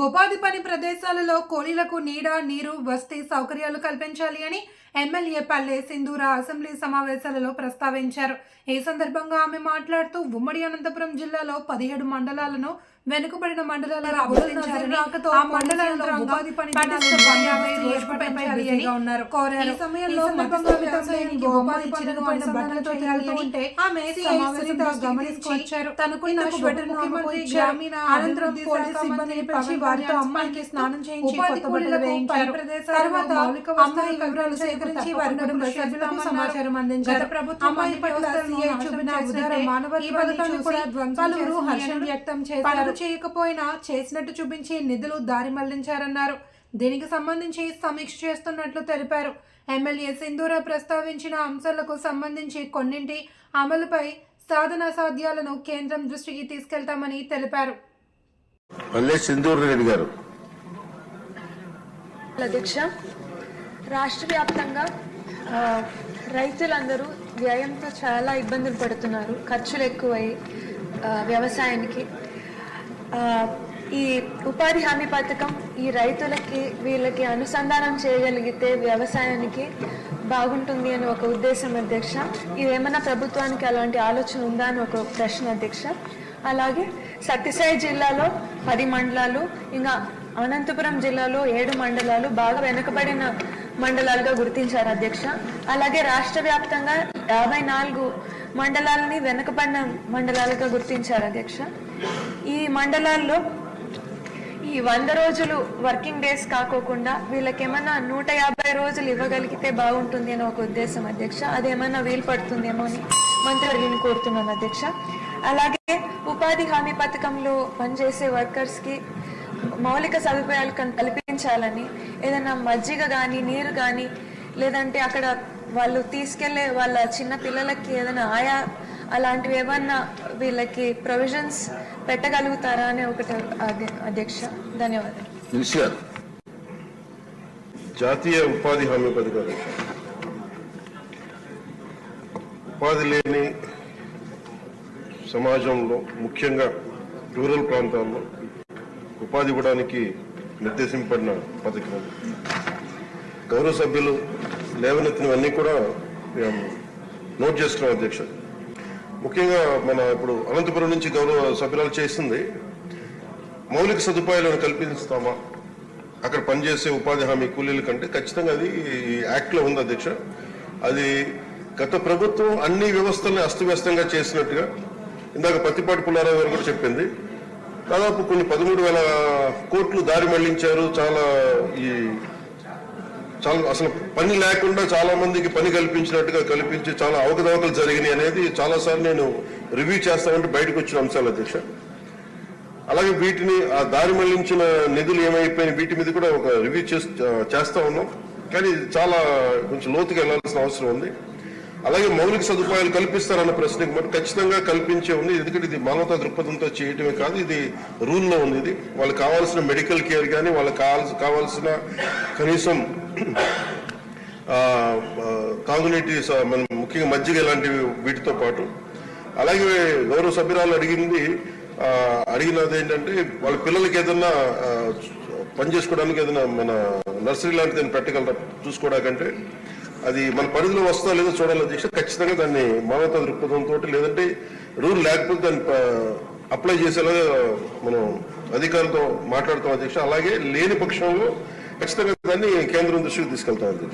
ఉపాధి పని ప్రదేశాలలో కూలీలకు నీడ నీరు వసతి సౌకర్యాలు కల్పించాలి అని ఎమ్మెల్యే పల్లె సింధూర అసెంబ్లీ సమావేశాలలో ప్రస్తావించారు. ఈ సందర్భంగా ఆమె మాట్లాడుతూ ఉమ్మడి అనంతపురం జిల్లాలో పదిహేడు మండలాలను వెనుకబడిన మండలాలను అభివృద్ధించారని ఆ ఉపాధి పని ఉన్నారు. కోరారు. ఈ సమయంలో బట్టలతో ఆమె గమనించుకొచ్చారు తనకున్న ముఖ్యమంత్రి గ్రామీణ అనంతరం పోలీస్ సిబ్బందిని పిలిచి వారితో అమ్మాయికి స్నానం చేయించి కొత్త బట్టలు వేయించారు. తర్వాత అమ్మాయి వివరాలు సేకరించి వారి కుటుంబ సభ్యులకు సమాచారం అందించారు. ప్రభుత్వం అమ్మాయి పట్ల సీఐ చూపిన ఉదార మానవత్వాన్ని కూడా పలువురు హర్షం వ్యక్తం చేశారు చేయకపోయినా చేసినట్టు చూపించి నిధులు దారి మళ్ళించారన్నారు. దీనికి సంబంధించి సమీక్ష చేస్తున్నట్లు తెలిపారు. ఎమ్మెల్యే సింధూర ప్రస్తావించిన అంశాలకు సంబంధించి కొన్నింటి అమలుపై సాధన సాధ్యాలను కేంద్రం దృష్టికి తీసుకెళ్తామని తెలిపారు. మళ్ళీ సింధూర్ రెడ్డి గారు. అధ్యక్ష రాష్ట్ర వ్యాప్తంగా రైతులందరూ వ్యయంతో చాలా ఇబ్బందులు పడుతున్నారు. ఖర్చులు ఎక్కువై వ్యవసాయానికి ఈ ఉపాధి హామీ పథకం ఈ రైతులకి వీళ్ళకి అనుసంధానం చేయగలిగితే వ్యవసాయానికి బాగుంటుంది అని ఒక ఉద్దేశం అధ్యక్ష. ఇదేమన్నా ప్రభుత్వానికి అలాంటి ఆలోచన ఉందా అని ఒక ప్రశ్న అధ్యక్ష. అలాగే సత్యసాయి జిల్లాలో పది మండలాలు ఇంకా అనంతపురం జిల్లాలో ఏడు మండలాలు బాగా వెనుకబడిన మండలాలుగా గుర్తించారు అధ్యక్ష. అలాగే రాష్ట్ర వ్యాప్తంగా యాభై నాలుగు మండలాలని వెనుకబడిన మండలాలుగా గుర్తించారు అధ్యక్ష. ఈ మండలాల్లో ఈ వంద రోజులు వర్కింగ్ డేస్ కాకోకుండా వీళ్ళకేమన్నా నూట యాభై రోజులు ఇవ్వగలిగితే బాగుంటుంది అని ఒక ఉద్దేశం అధ్యక్ష. అదేమన్నా వీలు పడుతుందేమో అని మంత్రివర్యుని కోరుతున్నాను అధ్యక్ష. అలాగే ఉపాధి హామీ పథకంలో పనిచేసే వర్కర్స్కి మౌలిక సదుపాయాలు కల్పించాలని ఏదైనా మజ్జిగ కానీ నీరు కానీ లేదంటే అక్కడ వాళ్ళు తీసుకెళ్ళే వాళ్ళ చిన్న పిల్లలకి ఏదైనా ఆయా అలాంటివి ఏమన్నా వీళ్ళకి ప్రొవిజన్స్ పెట్టగలుగుతారా అని ఒకటి అధ్య- అధ్యక్ష ధన్యవాదాలు. జాతీయ ఉపాధి హామీ పథకాలు ఉపాధి లేని సమాజంలో ముఖ్యంగా రూరల్ ప్రాంతాల్లో ఉపాధి ఇవ్వడానికి నిర్దేశింపడిన పథకం. గౌరవ సభ్యులు లేవనెత్తినవన్నీ కూడా మేము నోట్ చేస్తున్నాం అధ్యక్షుడు ముఖ్యంగా మన ఇప్పుడు అనంతపురం నుంచి గౌరవ సభ్యురాలు చేసింది మౌలిక సదుపాయాలను కల్పిస్తామా? అక్కడ పనిచేసే ఉపాధి హామీ కూలీల కంటే ఖచ్చితంగా అది ఈ ఉంది అధ్యక్ష. అది గత ప్రభుత్వం అన్ని వ్యవస్థల్ని అస్తవ్యస్తంగా చేసినట్టుగా ఇందాక పత్తిపాటి పుల్లారావు గారు కూడా చెప్పింది. దాదాపు కొన్ని పదమూడు వేల కోట్లు దారి మళ్ళించారు చాలా ఈ చాలా అసలు పని లేకుండా చాలా మందికి పని కల్పించినట్టుగా కల్పించి చాలా అవకతవకలు జరిగినాయి అనేది చాలా సార్లు నేను రివ్యూ చేస్తామంటే బయటకు వచ్చిన అంశాలు అధ్యక్ష. అలాగే వీటిని ఆ దారి మళ్ళించిన నిధులు ఏమైపోయినాయి వీటి మీద కూడా ఒక రివ్యూ చేస్తా ఉన్నాం. కానీ చాలా కొంచెం లోతుగా వెళ్ళాల్సిన అవసరం ఉంది. అలాగే మౌలిక సదుపాయాలు కల్పిస్తారన్న ప్రశ్నకి మరి ఖచ్చితంగా కల్పించే ఉంది. ఎందుకంటే ఇది మానవతా దృక్పథంతో చేయటమే కాదు ఇది రూల్లో ఉంది. ఇది వాళ్ళకి కావాల్సిన మెడికల్ కేర్ కానీ వాళ్ళకి కావాల్సిన కావాల్సిన కనీసం ఆ, మనం ముఖ్యంగా మజ్జిగ ఇలాంటివి వీటితో పాటు. అలాగే గౌరవ సభ్యురాలు అడిగింది అడిగినది ఏంటంటే వాళ్ళ పిల్లలకి ఏదన్నా పని చేసుకోవడానికి ఏదైనా మన నర్సరీ లాంటిది ఏదైనా పెట్టగలరా? చూసుకోవడానికంటే అది మన పరిధిలో వస్తా లేదో చూడాలని అధ్యక్ష ఖచ్చితంగా దాన్ని మానవతా దృక్పథంతో లేదంటే రూల్ లేకపోతే దాన్ని అప్లై చేసేలాగా మనం అధికారులతో మాట్లాడుతాం అధ్యక్ష అలాగే లేని పక్షంలో ఖచ్చితంగా దాన్ని కేంద్రం దృష్టికి తీసుకెళ్తా ఉంది.